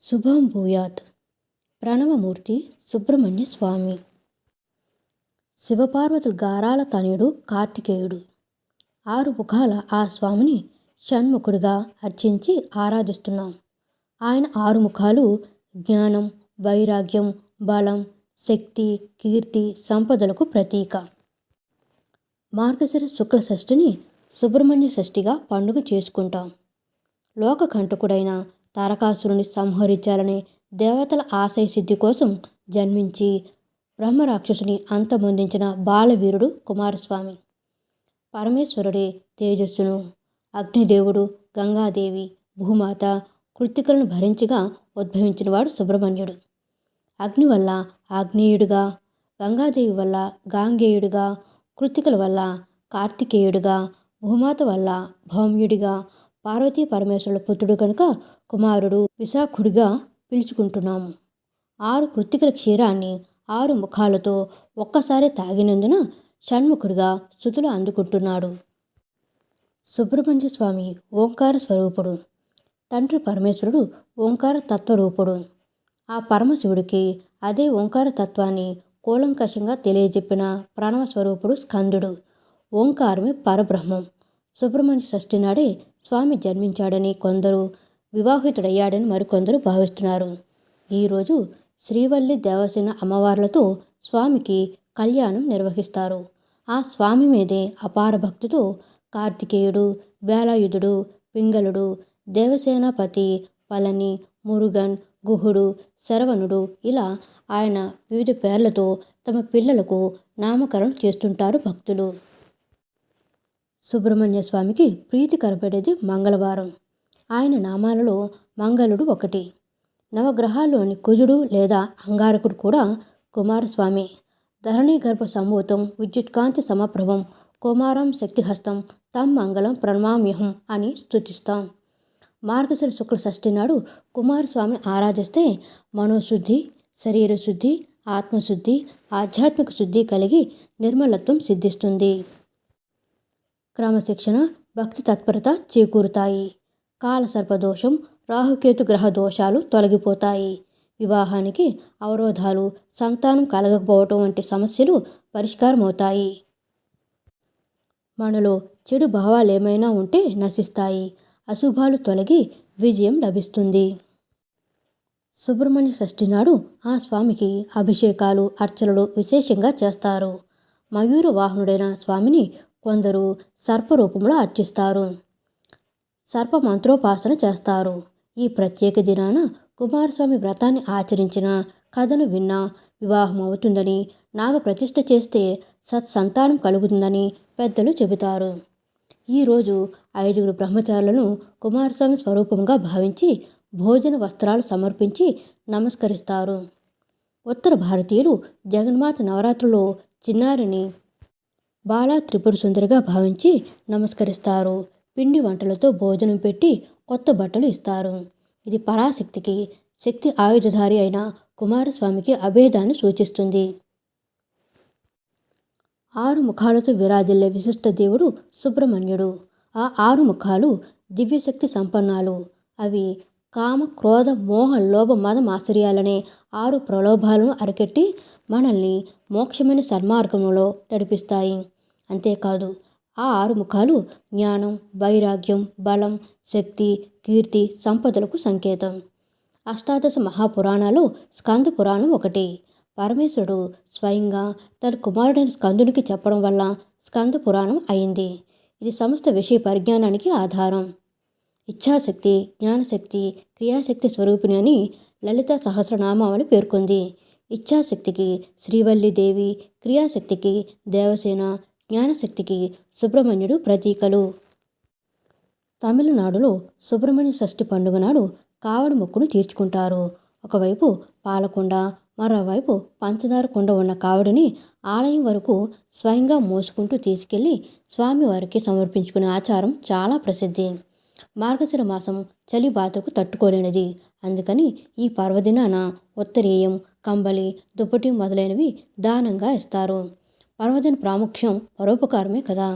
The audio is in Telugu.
శుభం భూయాత్. ప్రణవమూర్తి సుబ్రహ్మణ్య స్వామి. శివపార్వతుల గారాల తనయుడు కార్తికేయుడు. ఆరు ముఖాల ఆ స్వామిని షణ్ముఖుడిగా అర్చించి ఆరాధిస్తున్నాం. ఆయన ఆరు ముఖాలు జ్ఞానం వైరాగ్యం బలం శక్తి కీర్తి సంపదలకు ప్రతీక. మార్గశిర శుక్ల షష్ఠిని సుబ్రహ్మణ్య షష్ఠిగా పండుగ చేసుకుంటాం. లోకకంటకుడైన తారకాసురుని సంహరించాలనే దేవతల ఆశయ సిద్ధి కోసం జన్మించి బ్రహ్మరాక్షసుని అంతమొందించిన బాలవీరుడు కుమారస్వామి. పరమేశ్వరుడే తేజస్సును అగ్నిదేవుడు గంగాదేవి భూమాత కృత్తికలను భరించగా ఉద్భవించినవాడు సుబ్రహ్మణ్యుడు. అగ్ని వల్ల ఆగ్నేయుడుగా గంగాదేవి వల్ల గాంగేయుడిగా కృత్తికల వల్ల కార్తికేయుడిగా భూమాత వల్ల భౌమ్యుడిగా పార్వతీ పరమేశ్వరుల పుత్రుడు కనుక కుమారుడు విశాఖుడిగా పిలుచుకుంటున్నాము ఆరు కృత్తికల క్షీరాన్ని ఆరు ముఖాలతో ఒక్కసారి తాగినందున షణ్ముఖుడిగా స్థుతులు అందుకుంటున్నాడు. సుబ్రహ్మణ్య స్వామి ఓంకార స్వరూపుడు. తండ్రి పరమేశ్వరుడు ఓంకార తత్వరూపుడు. ఆ పరమశివుడికి అదే ఓంకార తత్వాన్ని కూలంకషంగా తెలియజెప్పిన ప్రణవ స్వరూపుడు స్కందుడు. ఓంకారమే పరబ్రహ్మం. సుబ్రహ్మణ్య షష్ఠి నాడే స్వామి జన్మించాడని కొందరు వివాహితుడయ్యాడని మరికొందరు భావిస్తున్నారు. ఈరోజు శ్రీవల్లి దేవసేన అమ్మవార్లతో స్వామికి కళ్యాణం నిర్వహిస్తారు. ఆ స్వామి మీదే అపార భక్తితో కార్తికేయుడు వేలాయుధుడు పింగళుడు దేవసేనాపతి పళని మురుగన్ గుహుడు శరవణుడు ఇలా ఆయన వివిధ పేర్లతో తమ పిల్లలకు నామకరణం చేస్తుంటారు భక్తులు. సుబ్రహ్మణ్య స్వామికి ప్రీతికరపడేది మంగళవారం. ఆయన నామాలలో మంగళుడు ఒకటి. నవగ్రహాల్లోని కుజుడు లేదా అంగారకుడు కూడా కుమారస్వామి. ధరణి గర్భ సంభూతం విద్యుత్కాంతి సమప్రభం కుమారం శక్తిహస్తం తం మంగళం ప్రణమామ్యహం అని స్థుతిస్తాం మార్గశిర శుక్ల షష్ఠి నాడు కుమారస్వామిని ఆరాధిస్తే మనోశుద్ధి శరీర శుద్ధి ఆత్మశుద్ధి ఆధ్యాత్మిక శుద్ధి కలిగి నిర్మలత్వం సిద్ధిస్తుంది. క్రమశిక్షణ భక్తి తత్పరత చేకూరుతాయి. కాలసర్పదోషం రాహుకేతు గ్రహ దోషాలు తొలగిపోతాయి. వివాహానికి అవరోధాలు సంతానం కలగకపోవటం వంటి సమస్యలు పరిష్కారమవుతాయి. మనలో చెడు భావాలు ఏమైనా ఉంటే నశిస్తాయి. అశుభాలు తొలగి విజయం లభిస్తుంది. సుబ్రహ్మణ్య షష్ఠి నాడు ఆ స్వామికి అభిషేకాలు అర్చనలు విశేషంగా చేస్తారు. మయూర వాహనుడైన స్వామిని కొందరు సర్పరూపంలో అర్చిస్తారు. సర్ప మంత్రోపాసన చేస్తారు. ఈ ప్రత్యేక దినాన కుమారస్వామి వ్రతాన్ని ఆచరించిన కథను విన్నా వివాహం అవుతుందని నాగప్రతిష్ఠ చేస్తే సత్సంతానం కలుగుతుందని పెద్దలు చెబుతారు. ఈరోజు ఐదుగురు బ్రహ్మచారులను కుమారస్వామి స్వరూపంగా భావించి భోజన వస్త్రాలు సమర్పించి నమస్కరిస్తారు. ఉత్తర భారతీయులు జగన్మాత నవరాత్రులో చిన్నారిని బాలా త్రిపుర సుందరిగా భావించి నమస్కరిస్తారు. పిండి వంటలతో భోజనం పెట్టి కొత్త బట్టలు ఇస్తారు. ఇది పరాశక్తికి శక్తి ఆయుధధారి అయిన కుమారస్వామికి అభేదాన్ని సూచిస్తుంది. ఆరు ముఖాలతో విరాజిల్లే విశిష్ట దేవుడు సుబ్రహ్మణ్యుడు. ఆ ఆరు ముఖాలు దివ్యశక్తి సంపన్నాలు. అవి కామ క్రోధ మోహ లోభ మదం ఆశ్చర్యాలనే ఆరు ప్రలోభాలను అరికెట్టి మనల్ని మోక్షమైన సన్మార్గంలో నడిపిస్తాయి. అంతేకాదు ఆ ఆరు ముఖాలు జ్ఞానం వైరాగ్యం బలం శక్తి కీర్తి సంపదలకు సంకేతం. అష్టాదశ మహాపురాణాలు స్కంద పురాణం ఒకటి. పరమేశ్వరుడు స్వయంగా తన కుమారుడైన స్కందునికి చెప్పడం వల్ల స్కంద పురాణం అయింది. ఇది సమస్త విషయ పరిజ్ఞానానికి ఆధారం. ఇచ్ఛాశక్తి జ్ఞానశక్తి క్రియాశక్తి స్వరూపిణి అని లలిత సహస్రనామావళి పేర్కొంది. ఇచ్ఛాశక్తికి శ్రీవల్లిదేవి క్రియాశక్తికి దేవసేన జ్ఞానశక్తికి సుబ్రహ్మణ్యుడు ప్రతీకలు. తమిళనాడులో సుబ్రహ్మణ్య షష్ఠి పండుగ నాడు కావడి మొక్కును తీర్చుకుంటారు. ఒకవైపు పాలకొండ మరోవైపు పంచదార కొండ ఉన్న కావడిని ఆలయం వరకు స్వయంగా మోసుకుంటూ తీసుకెళ్ళి స్వామివారికి సమర్పించుకునే ఆచారం చాలా ప్రసిద్ధి. మార్గశిర మాసం చలి బాధకు తట్టుకోలేనిది. అందుకని ఈ పర్వదినాన ఉత్తరీయం కంబలి దుప్పటి మొదలైనవి దానంగా ఇస్తారు. పర్వదిన ప్రాముఖ్యం పరోపకారమే కదా?